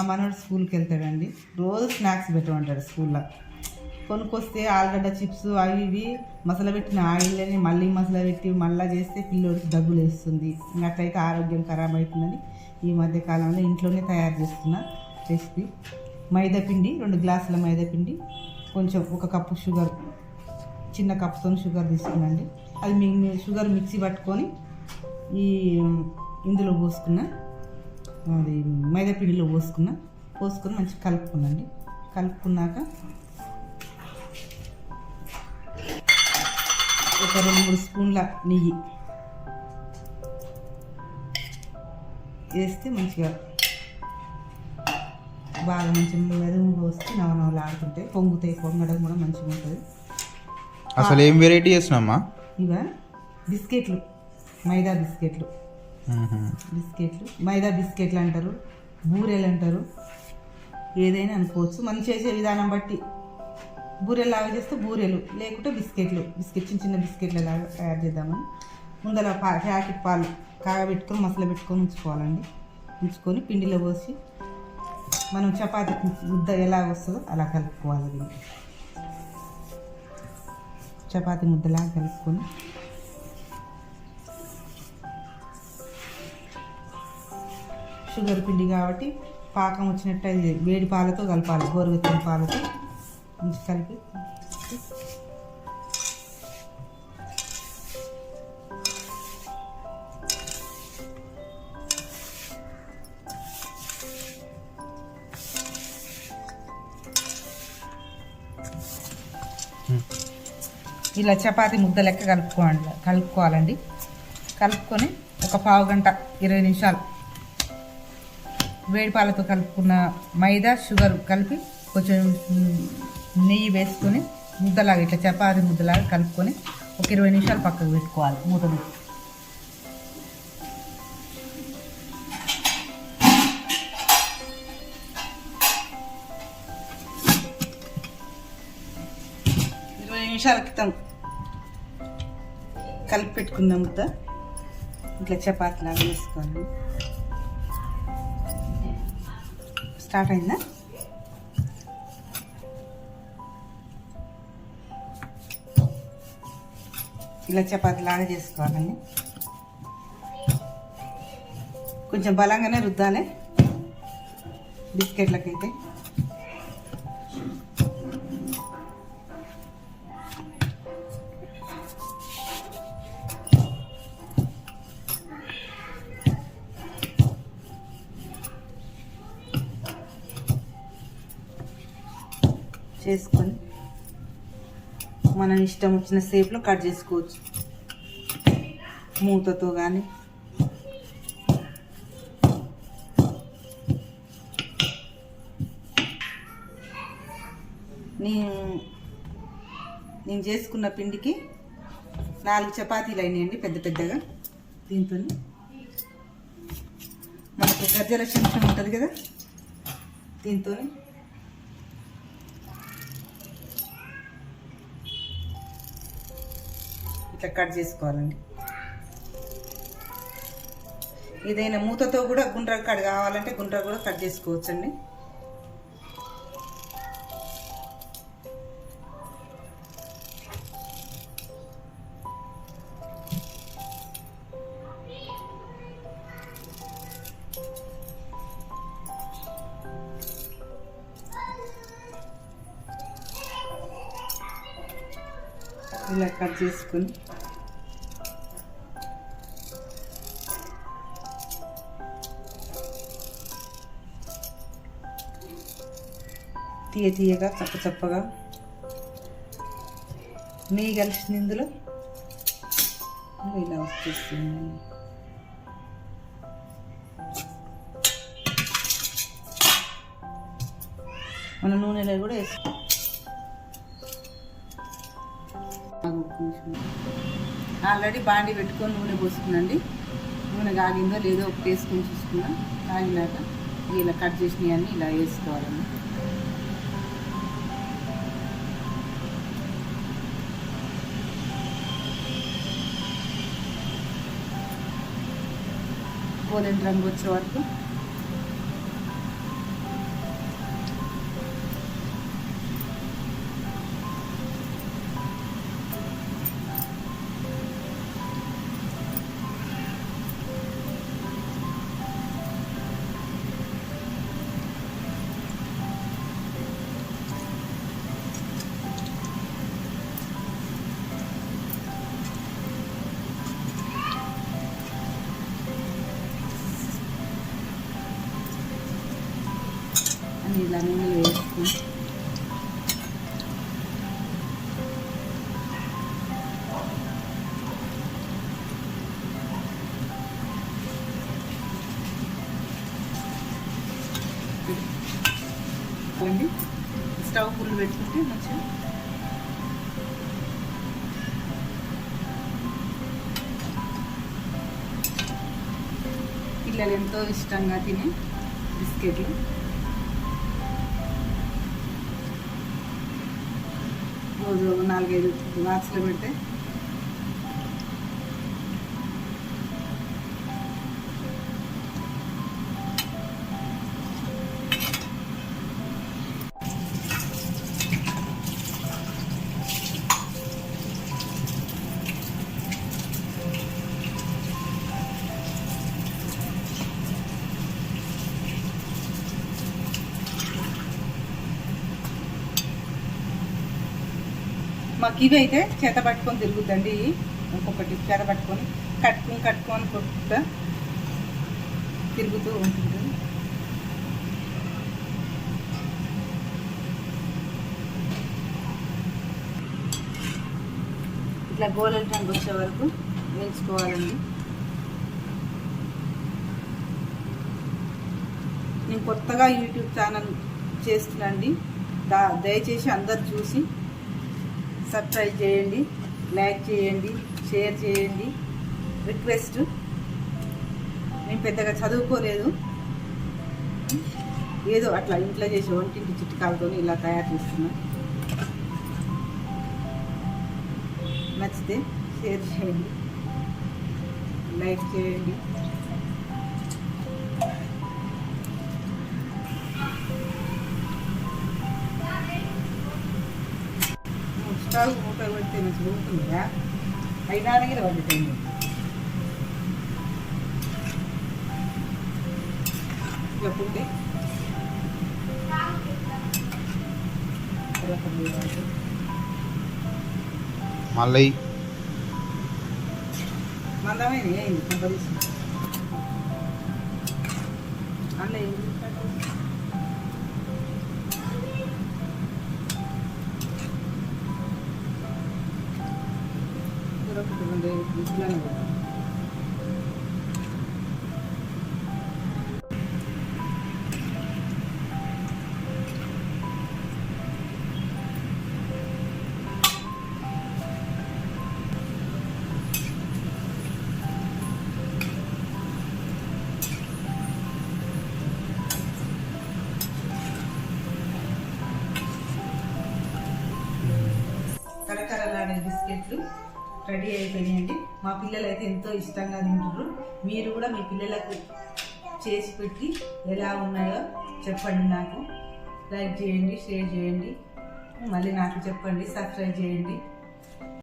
మా మనవాడు స్కూల్కి వెళ్తాడండి రోజు స్నాక్స్ పెట్టమంటాడు స్కూల్లో. కొనుక్కొస్తే ఆలుగడ్డ చిప్స్ అవి ఇవి మసాలా పెట్టిన ఆయిల్ని మళ్ళీ మసాలా పెట్టి మళ్ళీ చేస్తే పిల్లోడికి డబ్బులు వేస్తుంది. ఇంకా అట్లయితే ఆరోగ్యం ఖరాబ్ అవుతుందని ఈ మధ్య కాలంలో ఇంట్లోనే తయారు చేస్తున్న రెసిపీ. మైదా పిండి రెండు గ్లాసుల మైదా పిండి కొంచెం ఒక కప్పు షుగర్ చిన్న కప్పుతో షుగర్ తీసుకున్నాండి అది మీ మీ షుగర్ మిక్సీ పట్టుకొని ఈ ఇందులో పోసుకున్నా అది మైదా పిండిలో పోసుకున్నా పోసుకొని మంచిగా కలుపుకున్నాండి. కలుపుకున్నాక ఒక రెండు మూడు స్పూన్ల నెయ్యి వేస్తే మంచిగా బాగా మంచిగా మెదుగు పోస్తే నవనవలు ఆడుతుంటాయి పొంగుతాయి పొంగడం కూడా మంచిగా ఉంటుంది. అసలు ఏం వెరైటీ చేసినామా ఇవ బిస్కెట్లు మైదా బిస్కెట్లు. బిస్కెట్లు. మైదా బిస్కెట్లు అంటారు బూరెలు అంటారు ఏదైనా అనుకోవచ్చు. మనం చేసే విధానం బట్టి బూరెలు లాగా చేస్తే బూరెలు లేకుంటే బిస్కెట్లు. బిస్కెట్ చిన్న చిన్న బిస్కెట్ల లాగా తయారు చేద్దామని. ముందర పా ప్యాకెట్ పాలు కాగబెట్టుకొని మసాలా పెట్టుకొని ఉంచుకోవాలండి. ఉంచుకొని పిండిలో పోసి మనం చపాతీ ముద్ద ఎలా వస్తుందో అలా కలుపుకోవాలి చపాతి చపాతీ ముద్దలా కలుపుకొని షుగర్ పిండి కాబట్టి పాకం వచ్చినట్టు అది వేడి పాలతో కలపాలి గోరువెచ్చని పాలతో. మంచి కలిపి. ఇలా చపాతి ముద్ద లెక్క కలుపుకోండి కలుపుకోవాలండి. కలుపుకొని ఒక పావు గంట ఇరవై నిమిషాలు వేడి పాలతో కలుపుకున్న మైదా షుగర్ కలిపి కొంచెం నెయ్యి వేసుకొని ముద్దలాగా ఇట్లా చపాతి ముద్దలాగా కలుపుకొని ఒక ఇరవై నిమిషాలు పక్కకు పెట్టుకోవాలి మూత ఇరవై నిమిషాల క్రితం కలిపి పెట్టుకున్న ముద్ద. ఇట్లా చపాతీలాగా వేసుకోవాలి. స్టార్ట్ అయిందా? ఇలా చపాతి లాగా చేసుకోవాలండి. కొంచెం బలంగానే రుద్దాలి. బిస్కెట్లకైతే. చేసుకొని మన ఇష్టం వచ్చిన షేప్లో కట్ చేసుకోవచ్చు. మూతతో కానీ నేను నేను చేసుకున్న పిండికి నాలుగు చపాతీలు అయినాయండి పెద్ద పెద్దగా. దీంతో మనకు గజ్జల చెంచం ఉంటుంది కదా దీంతో ఇట్లా కట్ చేసుకోవాలండి. ఏదైనా మూతతో కూడా గుండ్ర కట్ కావాలంటే గుండ్ర కూడా కట్ చేసుకోవచ్చండి. ఇలా కట్ చేసుకొని తీయ తీయగా చప్ప చప్పగా నెయ్యి కలిసింది ఇందులో ఇలా వచ్చేస్తుంది. మన నూనెలో కూడా వేసుకుంటాం ఆల్రెడీ బాండి పెట్టుకొని నూనె పోసుకున్నాండి నూనె కాగిందో లేదో ఒకటి వేసుకొని చూసుకున్నా. కాగినాక ఇలా కట్ చేసినవన్నీ ఇలా వేసుకోవాలండి గోధుమ రంగు వచ్చే వరకు Ay, la mini bestia. ¿Cuándo? ¿Está full de chute, macho? La lento de Stangatine? రోజు నాలుగైదు బాక్స్లో పెడితే మాకు ఇవి అయితే చేత పట్టుకొని తిరుగుద్దండి. ఇవి. ఒక్కొక్కటి చేత పట్టుకొని కట్టుకుని కట్టుకొని కొట్టుకుంటా తిరుగుతూ ఉంటుంది. ఇట్లా గోళల రంగు వచ్చే వరకు వేయించుకోవాలండి. నేను కొత్తగా యూట్యూబ్ ఛానల్ చేస్తున్నాండి దా దయచేసి అందరు చూసి సబ్స్క్రైబ్ చేయండి లైక్ చేయండి షేర్ చేయండి. రిక్వెస్ట్. నేను పెద్దగా చదువుకోలేదు. ఏదో అట్లా ఇంట్లో చేసే వంటింటి చిట్కాలతో ఇలా తయారు చేస్తున్నా. నచ్చితే షేర్ చేయండి లైక్ చేయండి. స్టవ్ మూట పెడితే మంచిగా ఉంటుందా అయినా దగ్గర వండుతుంది చెప్పుంటే మళ్ళీ. మందమైన ఏంది కొంపదీసి అన్న ఏంది ఇట్లానే కరకరలాడే బిస్కెట్లు. రెడీ అయిపోయినాయండి. మా పిల్లలు అయితే ఎంతో ఇష్టంగా తింటున్నారు మీరు కూడా మీ పిల్లలకు చేసి పెట్టి ఎలా ఉన్నాయో చెప్పండి నాకు. లైక్ చేయండి షేర్ చేయండి. మళ్ళీ నాకు చెప్పండి సబ్స్క్రైబ్ చేయండి.